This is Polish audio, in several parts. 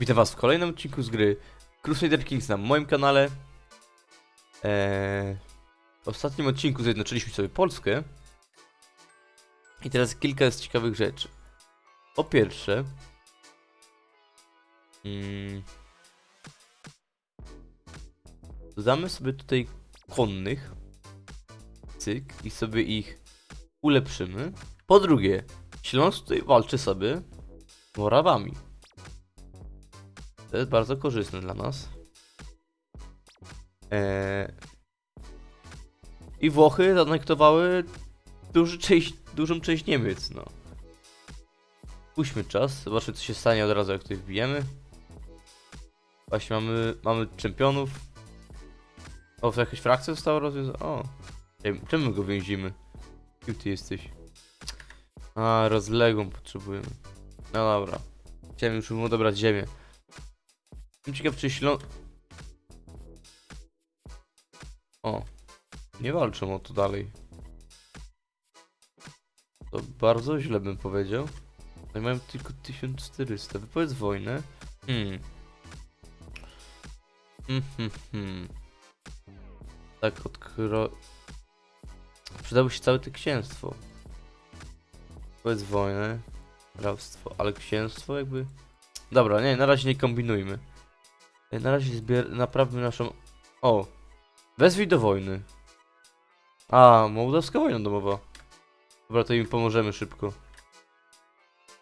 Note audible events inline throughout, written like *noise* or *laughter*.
Witam was w kolejnym odcinku z gry Crusader Kings na moim kanale. Eee, w ostatnim odcinku zjednoczyliśmy sobie Polskę. I teraz kilka z ciekawych rzeczy. Po pierwsze... Mm, sobie tutaj konnych. Cyk. I sobie ich ulepszymy. Po drugie, Śląsk tutaj walczy sobie Morawami. To jest bardzo korzystne dla nas. Eee... I Włochy zanektowały duży część, dużą część Niemiec, no. Puśćmy czas, zobaczmy co się stanie od razu jak tutaj wbijemy. Właśnie mamy, mamy czempionów. O, jakaś frakcja została rozwiązana. O, czemu my go więzimy? Kim ty jesteś? A, rozległą potrzebujemy. No dobra. Chciałem już mu odebrać ziemię. Ciekaw, czy Ślą... O. Nie walczą o to dalej. To bardzo źle bym powiedział. Oni mają tylko 1400. Wypowiedz wojnę. Hmm. Hmm, hmm, hmm. Tak odkro... Przydało się całe to księstwo. Powiedz wojnę. Hrabstwo, ale księstwo jakby... Dobra, nie, na razie nie kombinujmy. Na razie zbier... naprawmy naszą... O! Wezwij do wojny. A, mołdawska wojna domowa. Dobra, to im pomożemy szybko.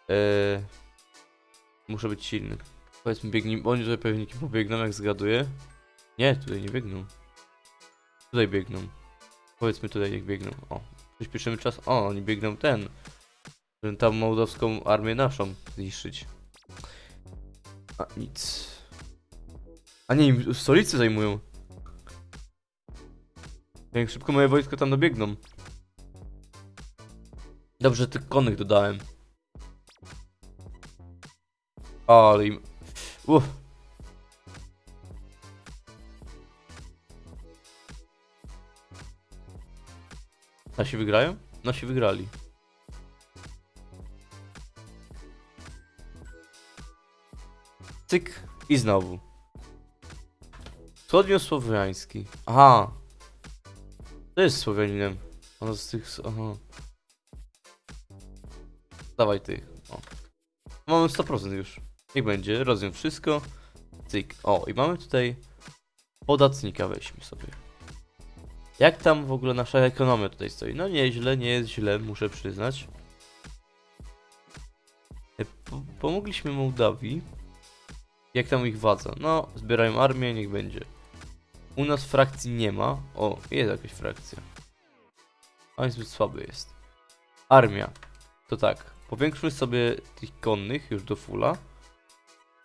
Eee... Muszę być silny. Powiedzmy, biegnij... Oni tutaj pewnie nie pobiegną, jak zgaduję. Nie, tutaj nie biegną. Tutaj biegną. Powiedzmy tutaj, jak biegną. O, przyspieszymy czas. O, oni biegną ten. Żeby tam mołdawską armię naszą zniszczyć. A, nic. A nie, im stolicy zajmują. Jak szybko moje wojska tam dobiegną. Dobrze, tych konnych dodałem. Ale im... Uff. Nasi wygrają? Nasi wygrali. Cyk i znowu. Wschodniosłowiański. Aha. To jest Słowianinem. On z tych... Aha. Dawaj ty. O. Mamy 100% już. Niech będzie. Rozumiem wszystko. Cyk. O, i mamy tutaj podatnika. Weźmy sobie. Jak tam w ogóle nasza ekonomia tutaj stoi? No nieźle, nie jest źle, muszę przyznać. E, Po pomogliśmy Mołdawii. Jak tam ich władza? No, zbierają armię, niech będzie. U nas frakcji nie ma. O, jest jakaś frakcja. On zbyt słaby jest. Armia. To tak. Powiększmy sobie tych konnych już do fulla.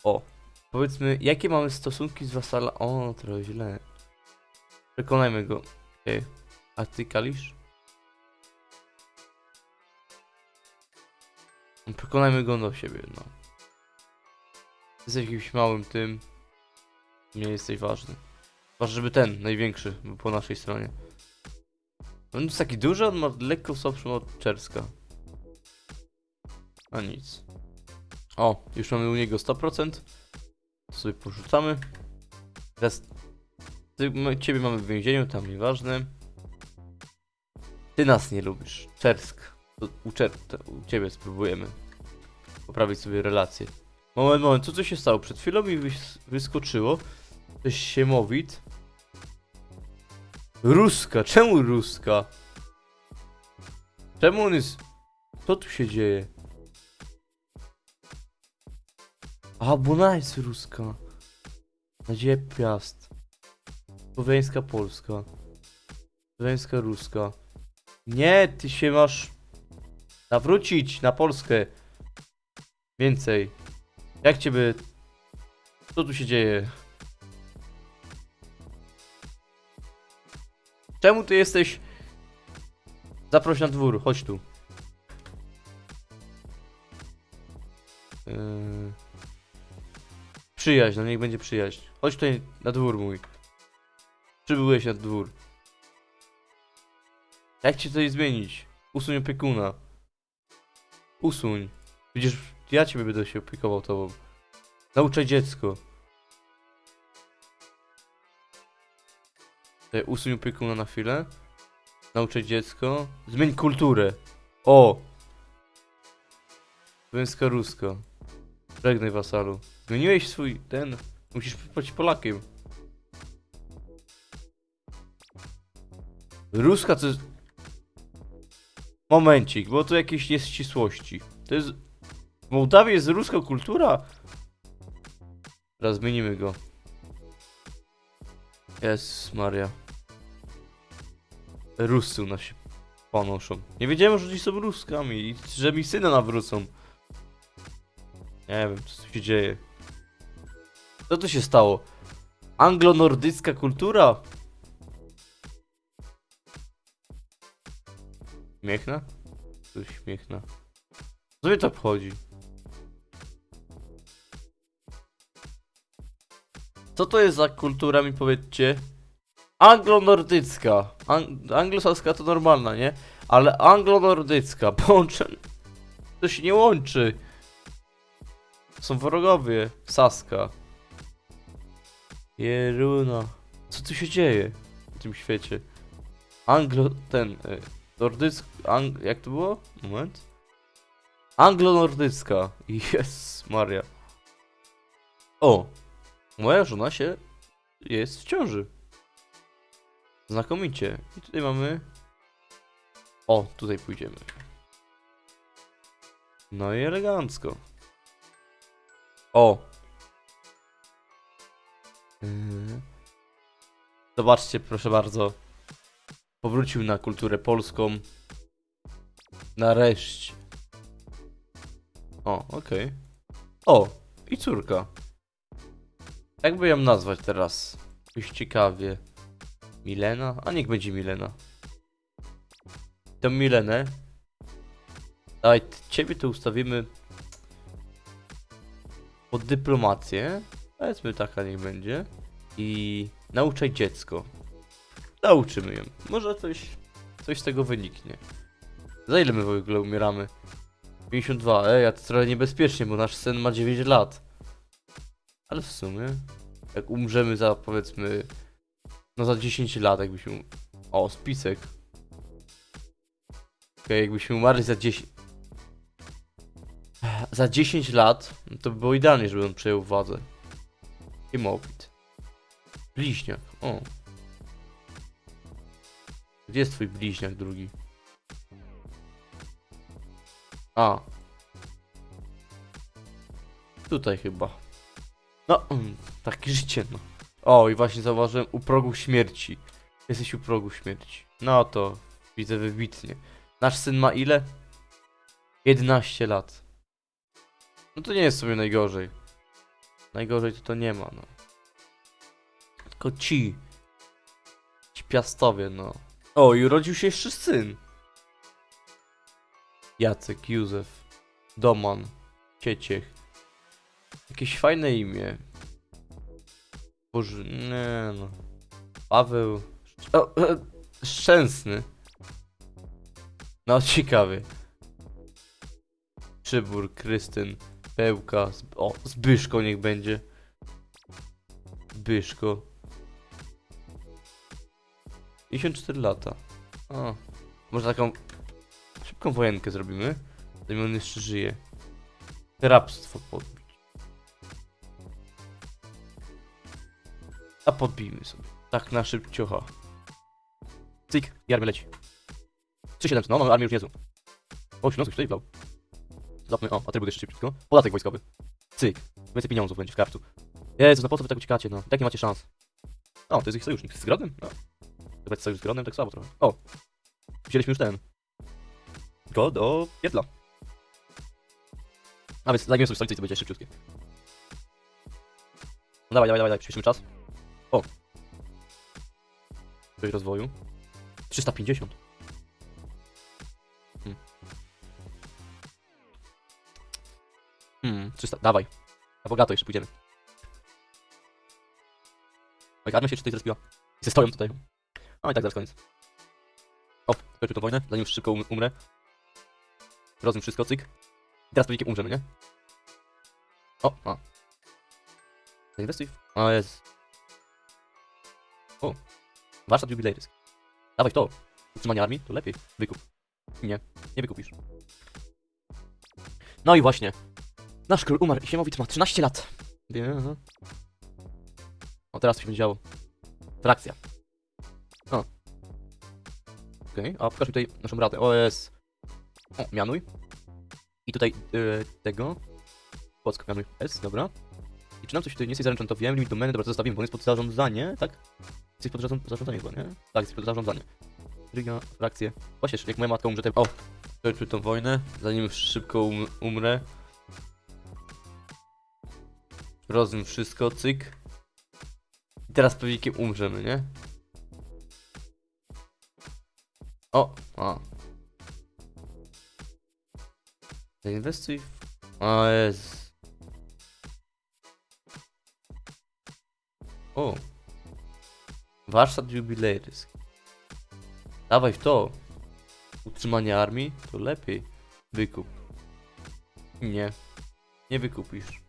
O. Powiedzmy, jakie mamy stosunki z wasala... O, trochę źle. Przekonajmy go. Okej. A ty, Kalisz? Przekonajmy go do siebie, no. Jesteś jakimś małym tym. Nie jesteś ważny. Ważne, żeby ten, największy, był po naszej stronie. On jest taki duży, on ma lekko słabszą od Czerska. A nic. O, już mamy u niego 100%. To sobie porzucamy. Teraz ty, ciebie mamy w więzieniu, tam nieważne. Ty nas nie lubisz. Czersk. To u, Czer u ciebie spróbujemy poprawić sobie relacje. Moment, moment, co tu się stało? Przed chwilą mi wys wyskoczyło. Coś siemowit. Ruska, czemu Ruska? Czemu on jest... Co tu się dzieje? A, bo ona jest Ruska. Nadzieja Piast. Słowiańska Polska. Słowiańska Ruska. Nie, ty się masz... Nawrócić na Polskę. Więcej. Jak ciebie... Co tu się dzieje? Czemu ty jesteś... Zaproś na dwór, chodź tu. Yy... Przyjaźń, no niech będzie przyjaźń. Chodź tutaj na dwór mój. Przybyłeś na dwór. Jak ci tutaj zmienić? Usuń opiekuna. Usuń. Widzisz, ja ciebie będę się opiekował tobą. Nauczaj dziecko. Tutaj usuń opiekuna na chwilę. Nauczaj dziecko. Zmień kulturę. O! Węska ruska. Żegnaj wasalu. Zmieniłeś swój ten. Musisz być Polakiem. Ruska to jest... Momencik, bo tu jakieś nieścisłości. To jest... W Mołdawii jest ruska kultura? Teraz zmienimy go. Jest Maria. Rusy u nas się ponoszą. Nie wiedziałem, że oni są Ruskami i że mi syna nawrócą. Nie wiem, co tu się dzieje. Co tu się stało? Anglo-nordycka kultura? Śmiechna? Tu śmiechna. Co mnie to obchodzi? Co to jest za kultura, mi powiedzcie? Anglo-nordycka. Ang anglosaska to normalna, nie? Ale anglo-nordycka. *laughs* Połączę... To się nie łączy. Są wrogowie. Saska. Jeruna. Co tu się dzieje w tym świecie? Anglo... ten... Y nordycka... Ang jak to było? Moment. Anglo-nordycka. *laughs* Jest Maria. O! Moja żona się... jest w ciąży. Znakomicie. I tutaj mamy... O, tutaj pójdziemy. No i elegancko. O! Yy. Zobaczcie, proszę bardzo. Powrócił na kulturę polską. Nareszcie. O, okej. O, i córka. Jakby ją nazwać teraz? Już ciekawie. Milena? A niech będzie Milena. Tę Milenę. Daj, ciebie to ustawimy pod dyplomację. Powiedzmy taka niech będzie. I nauczaj dziecko. Nauczymy ją. Może coś, coś z tego wyniknie. Za ile my w ogóle umieramy? 52. Ej, a to trochę niebezpiecznie, bo nasz sen ma 9 lat. Ale w sumie, jak umrzemy za powiedzmy no za 10 lat jakbyśmy... O, spisek. Okej, jakbyśmy umarli za 10... Za 10 lat, no to by było idealnie, żeby on przejął władzę. I Mopit. Bliźniak, o. Gdzie jest twój bliźniak drugi? A. Tutaj chyba. No, mm, takie życie, no. O, i właśnie zauważyłem u progu śmierci. Jesteś u progu śmierci. No to widzę wybitnie. Nasz syn ma ile? 11 lat. No to nie jest sobie najgorzej. Najgorzej to to nie ma, no. Tylko ci. Ci piastowie, no. O, i urodził się jeszcze syn. Jacek, Józef, Doman, Cieciech. Jakieś fajne imię. Boże, nie no. Paweł. O, e, Szczęsny. No, ciekawy. Przybór, Krystyn, Pełka. O, Zbyszko niech będzie. Zbyszko. 54 lata. O, może taką szybką wojenkę zrobimy. Zanim on jeszcze żyje. Hrabstwo podbić. A podbijmy sobie. Tak na szybciocha. Cyk, i armia leci. 3700, no mamy armię już niezłą. O, no coś tutaj wlał. Zapmy, o, atrybut jeszcze szybciutko. Podatek wojskowy. Cyk. Więcej pieniądzów będzie w kartu. Jezu, no po co wy tak uciekacie, no? Tak nie macie szans. O, to jest ich sojusznik. Z Grodem? No. Chyba sojusz z Grodem tak słabo trochę. O. Wzięliśmy już ten. Go do pietla. A więc zajmiemy sobie stolicę i to będzie szybciutkie. No dawaj, dawaj, dawaj, dawaj, przyspieszymy czas. O. Coś rozwoju. 350. Hmm. Hmm, 300, dawaj. Na bogato jeszcze pójdziemy. Moja armia się tutaj zrespiła. I ze stoją tutaj. No i tak zaraz koniec. O, skończył tą wojnę, zanim już szybko um umrę. Rozum wszystko, cyk. I teraz pewnie umrzemy, nie? O, a. Zainwestuj w... O, jest. O. Warsztat jubilejryski. Dawaj to. Utrzymanie armii? To lepiej. Wykup. Nie. Nie wykupisz. No i właśnie. Nasz król umarł i Siemowit ma 13 lat. Aha. O, teraz to się będzie działo. Frakcja. O. Okej, a pokaż mi tutaj naszą radę. O, jest. O, mianuj. I tutaj yy, tego. Płocko mianuj S, dobra. I czy nam coś tutaj nie jest zarenczantowałem? Limit domeny, dobra, to zostawimy, bo on jest pod zarządzanie, tak? Jesteś pod zarząd- zarządzanie chyba, nie? Tak, jesteś pod zarządzanie. Riga, frakcje. Właśnie, jak moja matka umrze, to... O! Kończmy tą wojnę, zanim szybko um umrę. Rozum wszystko, cyk. I teraz pewnie umrzemy, nie? O! A. Zainwestuj w... O, jest. O. Warsztat jubilejryski. Dawaj w to. Utrzymanie armii? To lepiej. Wykup. Nie. Nie wykupisz.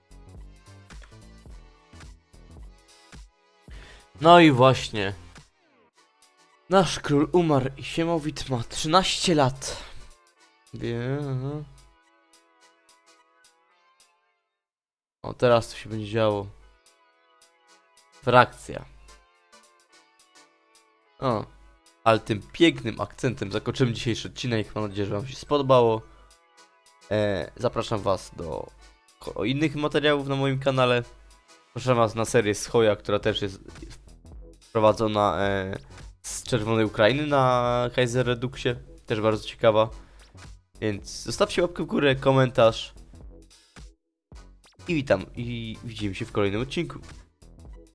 No i właśnie. Nasz król umarł i Siemowit ma 13 lat. Wie. O, teraz to się będzie działo. Frakcja. O, ale tym pięknym akcentem zakończymy dzisiejszy odcinek. Mam nadzieję, że Wam się spodobało. E, zapraszam Was do innych materiałów na moim kanale. Zapraszam Was na serię z Hoja, która też jest prowadzona e, z Czerwonej Ukrainy na Kaiser Reduxie. Też bardzo ciekawa. Więc zostawcie łapkę w górę, komentarz. I witam i widzimy się w kolejnym odcinku.